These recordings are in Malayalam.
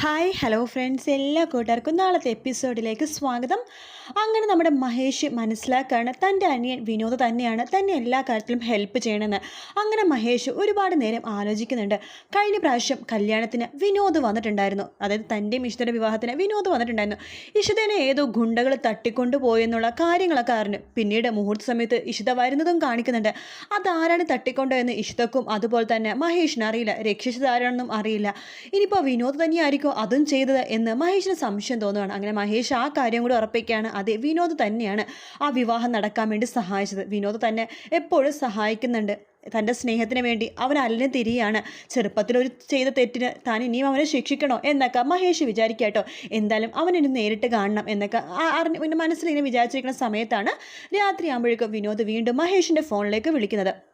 ഹായ് ഹലോ ഫ്രണ്ട്സ് എല്ലാ കൂട്ടുകാർക്കും നാളത്തെ എപ്പിസോഡിലേക്ക് സ്വാഗതം. അങ്ങനെ നമ്മുടെ മഹേഷ് മനസ്സിലാക്കുകയാണ് തന്റെ അനിയൻ വിനോദ് തന്നെയാണ് തന്നെ എല്ലാ കാര്യത്തിലും ഹെൽപ്പ് ചെയ്യണമെന്ന് അങ്ങനെ മഹേഷ് ഒരുപാട് നേരം ആലോചിക്കുന്നുണ്ട്. കഴിഞ്ഞ പ്രാവശ്യം കല്യാണത്തിന് വിനോദ് വന്നിട്ടുണ്ടായിരുന്നു. അതായത് തന്റെയും ഇഷ്ടയുടെ വിവാഹത്തിന് വിനോദ് വന്നിട്ടുണ്ടായിരുന്നു. ഇഷിതനെ ഏതോ ഗുണ്ടകൾ തട്ടിക്കൊണ്ടുപോയി എന്നുള്ള കാര്യങ്ങളൊക്കെ അറിഞ്ഞു. പിന്നീട് മുഹൂർത്ത സമയത്ത് ഇഷിത വരുന്നതും കാണിക്കുന്നുണ്ട്. അതാരാണ് എന്ന് ഇഷിതക്കും അതുപോലെ തന്നെ മഹേഷിന് അറിയില്ല. രക്ഷിച്ചതാരാണെന്നും അറിയില്ല. ഇനിയിപ്പോൾ വിനോദ് തന്നെയായിരിക്കും അതും ചെയ്തത് എന്ന് മഹേഷിന് സംശയം തോന്നുകയാണ്. അങ്ങനെ മഹേഷ് ആ കാര്യം കൂടി ഉറപ്പിക്കുകയാണ്. അതെ വിനോദ് തന്നെയാണ് ആ വിവാഹം നടക്കാൻ വേണ്ടി സഹായിച്ചത്. വിനോദ് തന്നെ എപ്പോഴും സഹായിക്കുന്നുണ്ട്. തന്റെ സ്നേഹത്തിന് വേണ്ടി അവൻ അല്ലെ തിരിയാണ് ചെറുപ്പത്തിൽ ഒരു ചെയ്ത തെറ്റിന് താൻ ഇനിയും അവനെ ശിക്ഷിക്കണോ എന്നൊക്കെ മഹേഷ് വിചാരിക്കാട്ടോ എന്തായാലും അവൻ ഇനി നേരിട്ട് കാണണം എന്നൊക്കെ അറിഞ്ഞ് പിന്നെ മനസ്സിൽ ഇങ്ങനെ വിചാരിച്ചിരിക്കുന്ന സമയത്താണ് രാത്രിയാകുമ്പോഴേക്കും വിനോദ് വീണ്ടും മഹേഷിന്റെ ഫോണിലേക്ക് വിളിക്കുന്നത്.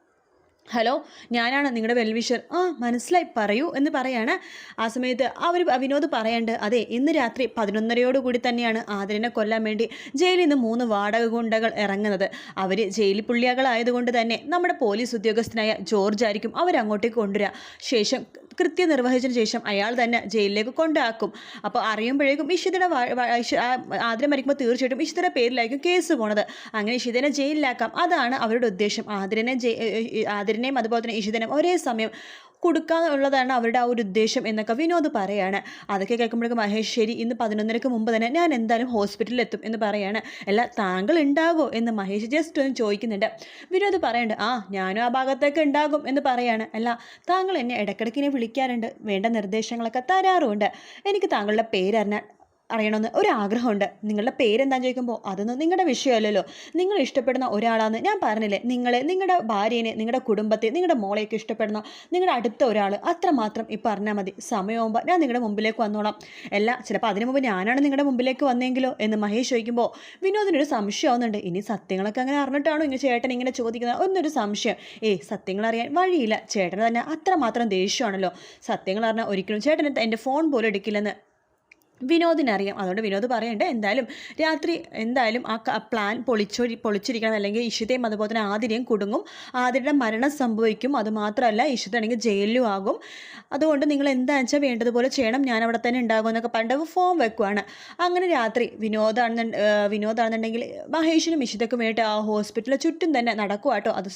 ഹലോ ഞാനാണ് നിങ്ങളുടെ വെൽവിഷർ. ആ മനസ്സിലായി പറയൂ എന്ന് പറയാണ്. ആ സമയത്ത് അവർ വിനോദ് പറയണ്ട് അതെ ഇന്ന് രാത്രി പതിനൊന്നരയോടുകൂടി തന്നെയാണ് ആദരനെ കൊല്ലാൻ വേണ്ടി ജയിലിൽ നിന്ന് മൂന്ന് വാടക ഗുണ്ടകൾ ഇറങ്ങുന്നത്. അവർ ജയിലിൽ പുള്ളിയകളായതുകൊണ്ട് തന്നെ നമ്മുടെ പോലീസ് ഉദ്യോഗസ്ഥനായ ജോർജ് ആയിരിക്കും അവരങ്ങോട്ടേക്ക് കൊണ്ടുവരിക. ശേഷം കൃത്യം നിർവഹിച്ചതിന് ശേഷം അയാൾ തന്നെ ജയിലിലേക്ക് കൊണ്ടാക്കും. അപ്പോൾ അറിയുമ്പോഴേക്കും ഇഷിതയുടെ ആദരം ആ മരിക്കുമ്പോൾ തീർച്ചയായിട്ടും ഇഷിതയുടെ പേരിലായിരിക്കും കേസ് പോണത്. അങ്ങനെ ഇഷിതനെ ജയിലിലാക്കാം. അതാണ് അവരുടെ ഉദ്ദേശം. ആദരനെ ജയി- ആതിരനെയും അതുപോലെ തന്നെ ഇഷിതനും ഒരേ സമയം കൊടുക്കാന്നുള്ളതാണ് അവരുടെ ആ ഒരു ഉദ്ദേശം എന്നൊക്കെ വിനോദ് പറയാണ്. അതൊക്കെ കേൾക്കുമ്പോഴേക്കും മഹേഷ് ശരി ഇന്ന് പതിനൊന്നരക്ക് മുമ്പ് തന്നെ ഞാൻ എന്തായാലും ഹോസ്പിറ്റലിൽ എത്തും എന്ന് പറയാണ്. അല്ല താങ്കൾ ഉണ്ടാകുമോ എന്ന് മഹേഷ് ജസ്റ്റ് ഒന്ന് ചോദിക്കുന്നുണ്ട്. വിനോദ് പറയുന്നുണ്ട് ആ ഞാനും ആ ഭാഗത്തേക്ക് ഉണ്ടാകും എന്ന് പറയാണ്. അല്ല താങ്കൾ എന്നെ ഇടയ്ക്കിടയ്ക്ക് ഇങ്ങനെ വിളിക്കാറുണ്ട്. വേണ്ട നിർദ്ദേശങ്ങളൊക്കെ തരാറുമുണ്ട് എനിക്ക് താങ്കളുടെ പേരറിഞ്ഞാൽ അറിയണമെന്ന് ഒരു ആഗ്രഹമുണ്ട് നിങ്ങളുടെ പേരെന്താന്ന് ചോദിക്കുമ്പോൾ അതൊന്നും നിങ്ങളുടെ വിഷയമല്ലല്ലോ. നിങ്ങൾ ഇഷ്ടപ്പെടുന്ന ഒരാളാന്ന് ഞാൻ പറഞ്ഞില്ലേ നിങ്ങളെ നിങ്ങളുടെ ഭാര്യനെ നിങ്ങളുടെ കുടുംബത്തെ നിങ്ങളുടെ മോളെയൊക്കെ ഇഷ്ടപ്പെടുന്ന നിങ്ങളുടെ അടുത്ത ഒരാൾ അത്രമാത്രം ഇപ്പം പറഞ്ഞാൽ മതി. സമയമാകുമ്പോൾ ഞാൻ നിങ്ങളുടെ മുമ്പിലേക്ക് വന്നോളാം. അല്ല ചിലപ്പോൾ അതിനു മുമ്പ് ഞാനാണ് നിങ്ങളുടെ മുമ്പിലേക്ക് വന്നെങ്കിലോ എന്ന് മഹേഷ് ചോദിക്കുമ്പോൾ വിനോദിനൊരു സംശയമാവുന്നുണ്ട് ഇനി സത്യങ്ങളൊക്കെ അങ്ങനെ അറിഞ്ഞിട്ടാണോ ഇങ്ങനെ ചേട്ടൻ ഇങ്ങനെ ചോദിക്കുന്നത്? ഒന്നൊരു സംശയം. ഏ സത്യങ്ങൾ അറിയാൻ വഴിയില്ല. ചേട്ടന് തന്നെ അത്രമാത്രം ദേഷ്യമാണല്ലോ. സത്യങ്ങൾ അറിഞ്ഞാൽ ഒരിക്കലും ചേട്ടൻ എന്റെ ഫോൺ പോലും എടുക്കില്ലെന്ന് വിനോദിനറിയാം. അതുകൊണ്ട് വിനോദ് പറയണ്ടേ എന്തായാലും രാത്രി എന്തായാലും ആ പ്ലാൻ പൊളിച്ചൊരി പൊളിച്ചിരിക്കണം. അല്ലെങ്കിൽ ഇഷിതയും അതുപോലെ തന്നെ ആതിരയും കുടുങ്ങും. ആതിരയുടെ മരണം സംഭവിക്കും. അതുമാത്രമല്ല ഇഷിതാണെങ്കിൽ ജയിലിലും ആകും. അതുകൊണ്ട് നിങ്ങൾ എന്താണെന്ന് വെച്ചാൽ വേണ്ടതുപോലെ ചെയ്യണം. ഞാൻ അവിടെ തന്നെ ഉണ്ടാകും എന്നൊക്കെ പറഞ്ഞിട്ട് ഫോം വെക്കുവാണ്. അങ്ങനെ രാത്രി വിനോദാണെന്ന് വിനോദാണെന്നുണ്ടെങ്കിൽ മഹേഷിനും ഇഷിതയ്ക്കും വേണ്ടി ആ ഹോസ്പിറ്റലിൽ ചുറ്റും തന്നെ നടക്കുവാട്ടോ അത്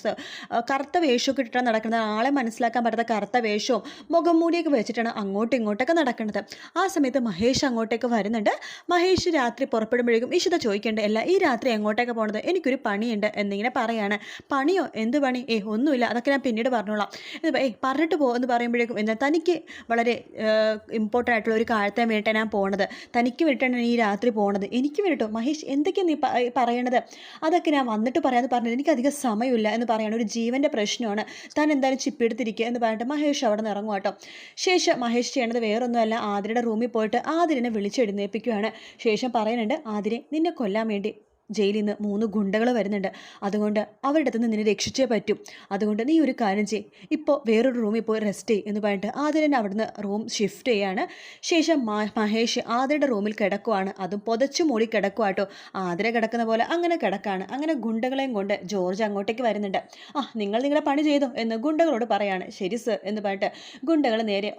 കറുത്ത വേഷമൊക്കെ ഇട്ടിട്ടാണ് നടക്കുന്നത്. ആളെ മനസ്സിലാക്കാൻ പറ്റാത്ത കറുത്ത വേഷവും മുഖം മൂടിയൊക്കെ വെച്ചിട്ടാണ് അങ്ങോട്ടും ഇങ്ങോട്ടൊക്കെ നടക്കുന്നത്. ആ സമയത്ത് മഹേഷ് അങ്ങോട്ടേക്ക് വരുന്നുണ്ട്. മഹേഷ് രാത്രി പുറപ്പെടുമ്പോഴേക്കും ഇഷിത ചോദിക്കേണ്ട അല്ല ഈ രാത്രി എങ്ങോട്ടേക്ക് പോണത്? എനിക്കൊരു പണിയുണ്ട് എന്നിങ്ങനെ പറയാണ്. പണിയോ? എന്ത് പണി? ഏ ഒന്നുമില്ല അതൊക്കെ ഞാൻ പിന്നീട് പറഞ്ഞോളാം. ഇത് ഏയ് പറഞ്ഞിട്ട് പോ എന്ന് പറയുമ്പോഴേക്കും എന്താ തനിക്ക് വളരെ ഇമ്പോർട്ടന്റ് ആയിട്ടുള്ള ഒരു കാര്യത്തെ വേണ്ടിയിട്ടാണ് ഞാൻ പോണത്. തനിക്ക് വേണ്ടിയിട്ടാണ് ഈ രാത്രി പോണത്. എനിക്ക് വേണ്ടിട്ടോ? മഹേഷ് എന്തൊക്കെയാണ് നീ പറയണത്? അതൊക്കെ ഞാൻ വന്നിട്ട് പറയാമെന്ന് പറഞ്ഞത് എനിക്ക് അധികം സമയമില്ല എന്ന് പറയാണ്. ഒരു ജീവന്റെ പ്രശ്നമാണ്. താൻ എന്തായാലും ചിപ്പെടുത്തിരിക്കുക എന്ന് പറഞ്ഞിട്ട് മഹേഷ് അവിടെ നിന്ന് ഇറങ്ങും കേട്ടോ ശേഷം മഹേഷ് ചെയ്യണത് വേറൊന്നുമല്ല. ആതിരയുടെ റൂമിൽ പോയിട്ട് ആതിരനെ വിളിച്ചെഴുന്നേൽപ്പിക്കുകയാണ് ശേഷം പറയുന്നുണ്ട് ആതിരെ നിന്നെ കൊല്ലാൻ വേണ്ടി ജയിലിൽ നിന്ന് മൂന്ന് ഗുണ്ടകൾ വരുന്നുണ്ട്. അതുകൊണ്ട് അവരുടെ അടുത്ത് നിന്ന് രക്ഷിച്ചേ പറ്റും. അതുകൊണ്ട് നീ ഒരു കാര്യം ചെയ് ഇപ്പോൾ വേറൊരു റൂമിൽ പോയി റെസ്റ്റ് ചെയ്യ് എന്ന് പറഞ്ഞിട്ട് ആതിരനെ അവിടുന്ന് റൂം ഷിഫ്റ്റ് ചെയ്യാണ്. ശേഷം മഹേഷ് ആതിരയുടെ റൂമിൽ കിടക്കുവാണ്. അതും പുതച്ചു മൂടി കിടക്കുവാട്ടോ ആതിര കിടക്കുന്ന പോലെ അങ്ങനെ കിടക്കാണ്. അങ്ങനെ ഗുണ്ടകളെയും കൊണ്ട് ജോർജ് അങ്ങോട്ടേക്ക് വരുന്നുണ്ട്. ആ നിങ്ങൾ നിങ്ങളുടെ പണി ചെയ്തോ എന്ന് ഗുണ്ടകളോട് പറയാണ്. ശരി സർ എന്ന് പറഞ്ഞിട്ട് ഗുണ്ടകൾ നേരെ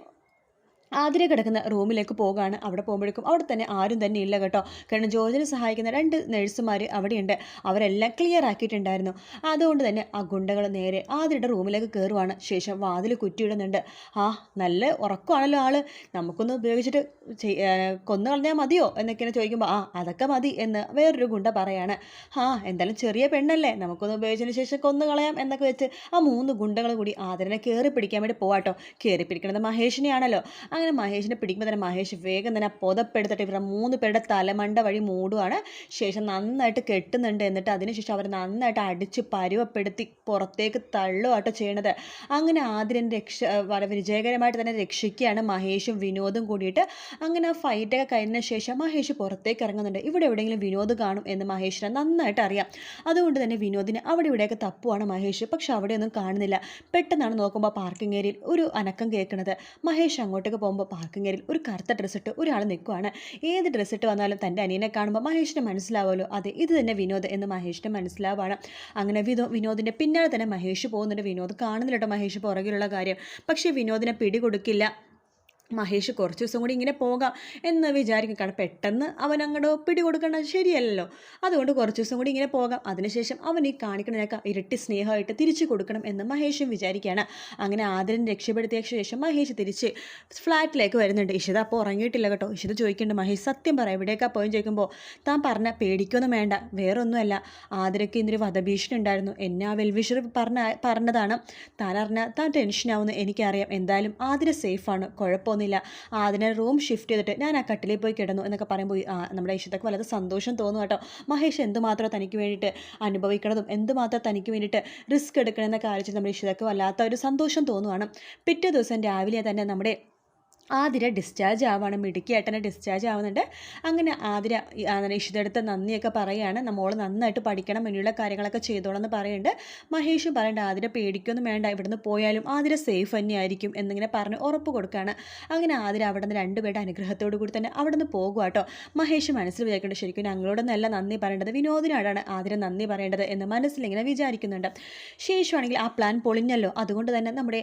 ആതിര കിടക്കുന്ന റൂമിലേക്ക് പോകുകയാണ് അവിടെ പോകുമ്പോഴേക്കും അവിടെ തന്നെ ആരും തന്നെ ഇല്ല കേട്ടോ. കാരണം ജോർജിനെ സഹായിക്കുന്ന രണ്ട് നഴ്സുമാർ അവിടെയുണ്ട്. അവരെല്ലാം ക്ലിയർ ആക്കിയിട്ടുണ്ടായിരുന്നു. അതുകൊണ്ട് തന്നെ ആ ഗുണ്ടകൾ നേരെ ആതിരയുടെ റൂമിലേക്ക് കയറുവാണ് ശേഷം വാതിൽ കുറ്റിയിടുന്നുണ്ട്. ആ നല്ല ഉറക്കമാണല്ലോ ആൾ. നമുക്കൊന്ന് ഉപയോഗിച്ചിട്ട് കൊന്നു കളഞ്ഞാൽ മതിയോ എന്നൊക്കെയാണ് ചോദിക്കുമ്പോൾ ആ അതൊക്കെ മതി എന്ന് വേറൊരു ഗുണ്ട പറയാണ്. ആ എന്തായാലും ചെറിയ പെണ്ണല്ലേ. നമുക്കൊന്ന് ഉപയോഗിച്ചതിന് ശേഷം കൊന്നു കളയാം എന്നൊക്കെ വെച്ച് ആ മൂന്ന് ഗുണ്ടകൾ കൂടി ആതിരനെ കയറി പിടിക്കാൻ വേണ്ടി പോവാട്ടോ. കയറി പിടിക്കണത് മഹേഷിനെയാണല്ലോ. അങ്ങനെ മഹേഷിനെ പിടിക്കുമ്പോൾ തന്നെ മഹേഷ് വേഗം തന്നെ പുതപ്പെടുത്തിട്ട് ഇവരുടെ മൂന്ന് പേരുടെ തലമണ്ട വഴി മൂടുവാണ്. ശേഷം നന്നായിട്ട് കെട്ടുന്നുണ്ട്. എന്നിട്ട് അതിനുശേഷം അവർ നന്നായിട്ട് അടിച്ച് പരുവപ്പെടുത്തി പുറത്തേക്ക് തള്ളുവാട്ടോ ചെയ്യണത്. അങ്ങനെ ആതിരൻ രക്ഷ വളരെ വിജയകരമായിട്ട് തന്നെ രക്ഷിക്കുകയാണ് മഹേഷും വിനോദും കൂടിയിട്ട്. അങ്ങനെ ആ ഫൈറ്റൊക്കെ കഴിഞ്ഞ ശേഷം മഹേഷ് പുറത്തേക്ക് ഇറങ്ങുന്നുണ്ട്. ഇവിടെ എവിടെയെങ്കിലും വിനോദ് കാണും എന്ന് മഹേഷിനെ നന്നായിട്ട് അറിയാം. അതുകൊണ്ട് തന്നെ വിനോദിന് അവിടെ ഇവിടെയൊക്കെ തപ്പുവാണ് മഹേഷ്. പക്ഷെ അവിടെയൊന്നും കാണുന്നില്ല. പെട്ടെന്നാണ് നോക്കുമ്പോൾ പാർക്കിംഗ് ഏരിയയിൽ ഒരു അനക്കം കേൾക്കുന്നത് മഹേഷ് അങ്ങോട്ടേക്ക് പോകുമ്പോൾ പാർക്കിംഗ് ഏരിയയിൽ ഒരു കറുത്ത ഡ്രസ്സ് ഇട്ട് ഒരാൾ നിൽക്കുവാണ്. ഏത് ഡ്രസ്സ് ഇട്ട് വന്നാലും തന്റെ അനിയനെ കാണുമ്പോൾ മഹേഷിന് മനസ്സിലാവുമല്ലോ. അതെ ഇത് തന്നെ വിനോദ് എന്ന് മഹേഷിന് മനസ്സിലാവാണ്. അങ്ങനെ വിനോ വിനോദിന്റെ പിന്നാലെ തന്നെ മഹേഷ് പോകുന്നുണ്ട്. വിനോദ് കാണുന്നില്ല കേട്ടോ മഹേഷ് പുറകിലുള്ള കാര്യം. പക്ഷേ വിനോദിനെ പിടികൊടുക്കില്ല. മഹേഷ് കുറച്ച് ദിവസം കൂടി ഇങ്ങനെ പോകാം എന്ന് വിചാരിക്കും. പെട്ടെന്ന് അവൻ അങ്ങോട്ട് പിടി കൊടുക്കേണ്ടത് ശരിയല്ലല്ലോ. അതുകൊണ്ട് കുറച്ച് ദിവസം കൂടി ഇങ്ങനെ പോകാം. അതിനുശേഷം അവൻ ഈ കാണിക്കണതിനൊക്കെ ഇരട്ടി സ്നേഹമായിട്ട് തിരിച്ചു കൊടുക്കണം എന്ന് മഹേഷും വിചാരിക്കുകയാണ്. അങ്ങനെ ആദരൻ രക്ഷപ്പെടുത്തിയ ശേഷം മഹേഷ് തിരിച്ച് ഫ്ലാറ്റിലേക്ക് വരുന്നുണ്ട്. ഇഷിത അപ്പോൾ ഉറങ്ങിയിട്ടില്ല കേട്ടോ. ഇഷിത ചോദിക്കുന്നുണ്ട് മഹേഷ് സത്യം പറ എവിടേക്കാ പോയി ചോദിക്കുമ്പോൾ താൻ പറഞ്ഞ പേടിക്കൊന്നും വേണ്ട. വേറൊന്നുമല്ല. ആദരയ്ക്ക് ഇന്നൊരു വധഭീഷണി ഉണ്ടായിരുന്നു. എന്നെ ആ വെൽവിഷർ പറഞ്ഞ പറഞ്ഞതാണ്. താൻ അറിഞ്ഞാൽ താൻ ടെൻഷനാവുമെന്ന് എനിക്കറിയാം. എന്തായാലും ആതിര സേഫാണ് കുഴപ്പമൊന്നും തോന്നുന്നില്ല അതിനെ റൂം ഷിഫ്റ്റ് ചെയ്തിട്ട് ഞാൻ ആ കട്ടിലിൽ പോയി കിടന്നു എന്നൊക്കെ പറയുമ്പോൾ നമ്മുടെ ഇഷ്ടത്തൊക്കെ വളരെ സന്തോഷം തോന്നും കേട്ടോ. മഹേഷ് എന്തുമാത്രം തനിക്ക് വേണ്ടിയിട്ട് അനുഭവിക്കണതും എന്തുമാത്രം തനിക്ക് വേണ്ടിയിട്ട് റിസ്ക് എടുക്കണമെന്നൊക്കെ ആലോചിച്ച് നമ്മുടെ ഇഷ്ടത്തൊക്കെ വല്ലാത്ത ഒരു സന്തോഷം തോന്നുവാണ്. പിറ്റേ ദിവസം രാവിലെ തന്നെ നമ്മുടെ ആതിര ഡിസ്ചാർജ് ആവാണ്. മിടുക്കി ഏട്ടനെ ഡിസ്ചാർജ് ആവുന്നുണ്ട്. അങ്ങനെ ആതിര ഇഷിതെടുത്ത് നന്ദിയൊക്കെ പറയുകയാണ് നമ്മളോട് നന്നായിട്ട് പഠിക്കണം ഇനിയുള്ള കാര്യങ്ങളൊക്കെ ചെയ്തോളാം എന്ന് പറയുന്നുണ്ട് മഹേഷും പറയേണ്ട ആതിര പേടിക്കൊന്നും വേണ്ട. ഇവിടുന്ന് പോയാലും ആതിര സേഫ് തന്നെയായിരിക്കും എന്നിങ്ങനെ പറഞ്ഞ് ഉറപ്പ് കൊടുക്കുകയാണ് അങ്ങനെ ആതിര അവിടെ നിന്ന് രണ്ടുപേരുടെ അനുഗ്രഹത്തോടു കൂടി തന്നെ അവിടെ നിന്ന് കേട്ടോ മഹേഷ് മനസ്സിൽ വിചാരിക്കേണ്ട ശരിക്കും ഞങ്ങളോടൊന്നല്ല നന്ദി പറയേണ്ടത് വിനോദിനോടാണ്. ആതിര നന്ദി പറയേണ്ടത് എന്ന് മനസ്സിലിങ്ങനെ വിചാരിക്കുന്നുണ്ട്. ശേഷമാണെങ്കിൽ ആ പ്ലാൻ പൊളിഞ്ഞല്ലോ. അതുകൊണ്ട് തന്നെ നമ്മുടെ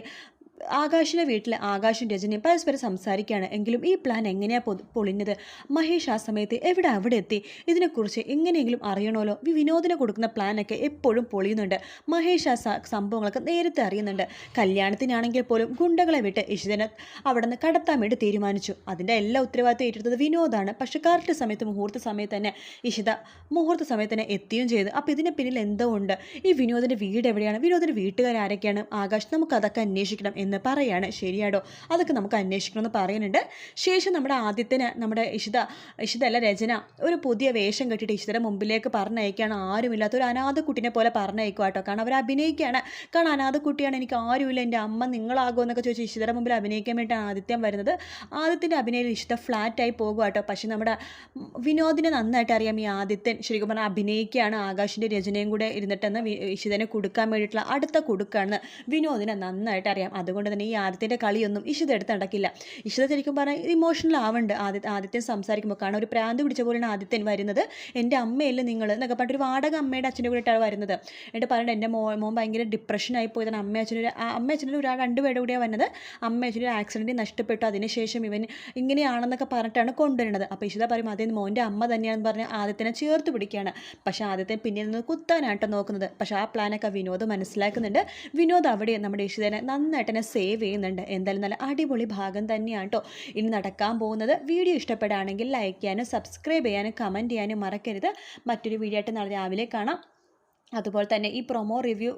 ആകാശിന്റെ വീട്ടിൽ ആകാശും രജനിയും പരസ്പരം സംസാരിക്കുകയാണ്. എങ്കിലും ഈ പ്ലാൻ എങ്ങനെയാണ് പൊളിഞ്ഞത്? മഹേഷ് ആ സമയത്ത് എവിടെ അവിടെ എത്തി? ഇതിനെക്കുറിച്ച് എങ്ങനെയെങ്കിലും അറിയണമല്ലോ? വിനോദിനെ കൊടുക്കുന്ന പ്ലാനൊക്കെ എപ്പോഴും പൊളിയുന്നുണ്ട്. മഹേഷ് ആ സംഭവങ്ങളൊക്കെ നേരത്തെ അറിയുന്നുണ്ട്. കല്യാണത്തിനാണെങ്കിൽ പോലും ഗുണ്ടകളെ വിട്ട് ഇഷിതനെ അവിടെ നിന്ന് കടത്താൻ വേണ്ടി തീരുമാനിച്ചു. അതിന്റെ എല്ലാ ഉത്തരവാദിത്വം ഏറ്റെടുത്തത് വിനോദാണ്. പക്ഷേ കറക്റ്റ് സമയത്ത് മുഹൂർത്ത സമയത്ത് തന്നെ ഇഷിത മുഹൂർത്ത സമയത്ത് തന്നെ എത്തുകയും ചെയ്തു. അപ്പോൾ ഇതിന് പിന്നിൽ എന്തോ ഉണ്ട്. ഈ വിനോദിന്റെ വീട് എവിടെയാണ്? വിനോദിന്റെ വീട്ടുകാരാരൊക്കെയാണ് ആകാശ് നമുക്ക് അതൊക്കെ അന്വേഷിക്കണം എന്ന് പറയാണ്. ശരിയാടോ? അതൊക്കെ നമുക്ക് അന്വേഷിക്കണമെന്ന് പറയുന്നുണ്ട്. ശേഷം നമ്മുടെ ആദ്യത്തിന് നമ്മുടെ ഇഷിത ഇഷിത അല്ല രചന ഒരു പുതിയ വേഷം കെട്ടിയിട്ട് ഇഷിതയുടെ മുമ്പിലേക്ക് പറഞ്ഞയക്കുകയാണ്. ആരുമില്ലാത്ത ഒരു അനാഥ കുട്ടിനെ പോലെ പറഞ്ഞയക്കുക കേട്ടോ. കാരണം അവർ അഭിനയിക്കുകയാണ്. കാരണം അനാഥ കുട്ടിയാണ് എനിക്ക് ആരുമില്ല എന്റെ അമ്മ നിങ്ങളാകുമോ എന്നൊക്കെ ചോദിച്ച് ഇഷിതയുടെ മുമ്പിൽ അഭിനയിക്കാൻ വേണ്ടി ആദിത്യം വരുന്നത്. ആദിത്യന്റെ അഭിനയം ഇഷിത ഫ്ലാറ്റായി പോകുക കേട്ടോ. പക്ഷേ നമ്മുടെ വിനോദിനെ നന്നായിട്ട് അറിയാം ഈ ആദിത്യൻ. ശരിക്കും പറഞ്ഞാൽ അഭിനയിക്കുകയാണ്. ആകാശിന്റെ രചനയും കൂടെ ഇരുന്നിട്ടെന്ന് ഇഷിതനെ കൊടുക്കാൻ വേണ്ടിയിട്ടുള്ള അടുത്ത കൊടുക്കാണെന്ന് വിനോദിനെ നന്നായിട്ട് അറിയാം. അതുകൊണ്ട് അതുകൊണ്ട് തന്നെ ഈ ആദ്യത്തിന്റെ കളിയൊന്നും ഇഷിത എടുത്ത് നടക്കില്ല. ഇഷിത ശരിക്കും പറഞ്ഞാൽ ഇമോഷണൽ ആവുന്നുണ്ട് ആദ്യ ആദ്യത്തെ സംസാരിക്കുമ്പോൾ കാരണം ഒരു പ്രാന്ത് പിടിച്ച പോലെയാണ് ആദ്യത്തെ വരുന്നത്. എന്റെ അമ്മയല്ലേ നിങ്ങൾ എന്നൊക്കെ പറഞ്ഞിട്ട് ഒരു വാടക അമ്മയുടെ അച്ഛന്റെ കൂടെയിട്ടാണ് വരുന്നത്. എന്നിട്ട് പറഞ്ഞിട്ട് എന്റെ മോ മോൻ ഭയങ്കര ഡിപ്രഷനായി പോയതാണ്. അമ്മ അച്ഛനൊരു അമ്മ അച്ഛനൊരു ഒരാൾ രണ്ടുപേരുടെ കൂടെയാണ് വന്നത്. അമ്മ അച്ഛനൊരു ആക്സിഡന്റ് നഷ്ടപ്പെട്ടു. അതിനുശേഷം ഇവൻ ഇങ്ങനെയാണെന്നൊക്കെ പറഞ്ഞിട്ടാണ് കൊണ്ടുവരുന്നത്. അപ്പോൾ ഇഷിത പറയും അതേ മോന്റെ അമ്മ തന്നെയാണെന്ന് പറഞ്ഞ് ആദ്യത്തിനെ ചേർത്ത് പിടിക്കുകയാണ്. പക്ഷേ ആദ്യത്തെ പിന്നിൽ നിന്ന് കുത്താനായിട്ട് നോക്കുന്നത്. പക്ഷേ ആ പ്ലാനൊക്കെ വിനോദ് മനസ്സിലാക്കുന്നുണ്ട്. വിനോദ് അവിടെ നമ്മുടെ ഇഷിതനെ നന്നായിട്ട് തന്നെ സേവ് ചെയ്യുന്നുണ്ട്. എന്തായാലും നല്ല അടിപൊളി ഭാഗം തന്നെയാണ് കേട്ടോ ഇനി നടക്കാൻ പോകുന്നത് വീഡിയോ ഇഷ്ടപ്പെടുകയാണെങ്കിൽ ലൈക്ക് ചെയ്യാനും സബ്സ്ക്രൈബ് ചെയ്യാനും കമന്റ് ചെയ്യാനും മറക്കരുത്. മറ്റൊരു വീഡിയോ ആയിട്ട് നാളെ രാവിലെ കാണാം. അതുപോലെ തന്നെ ഈ പ്രൊമോ റിവ്യൂ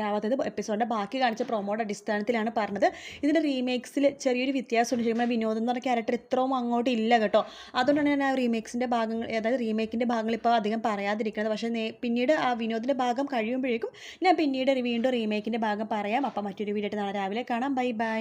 രാവാത്തത് എപ്പിസോഡിന്റെ ബാക്കി കാണിച്ച പ്രൊമോയുടെ അടിസ്ഥാനത്തിലാണ് പറഞ്ഞത്. ഇതിന്റെ റീമേക്സിൽ ചെറിയൊരു വ്യത്യാസമുണ്ട്. ശരിക്കും വിനോദം എന്ന് പറഞ്ഞ ക്യാരക്ടർ ഇത്രയും അങ്ങോട്ട് ഇല്ല കേട്ടോ. അതുകൊണ്ടാണ് ഞാൻ ആ റീമേക്സിന്റെ ഭാഗങ്ങൾ അതായത് റീമേക്കിന്റെ ഭാഗങ്ങൾ ഇപ്പോൾ അധികം പറയാതിരിക്കുന്നത്. പക്ഷേ പിന്നീട് ആ വിനോദിന്റെ ഭാഗം കഴിയുമ്പോഴേക്കും ഞാൻ പിന്നീട് വീണ്ടും റീമേക്കിന്റെ ഭാഗം പറയാം. അപ്പം മറ്റൊരു വീഡിയോ നാളെ രാവിലെ കാണാം. Bye bye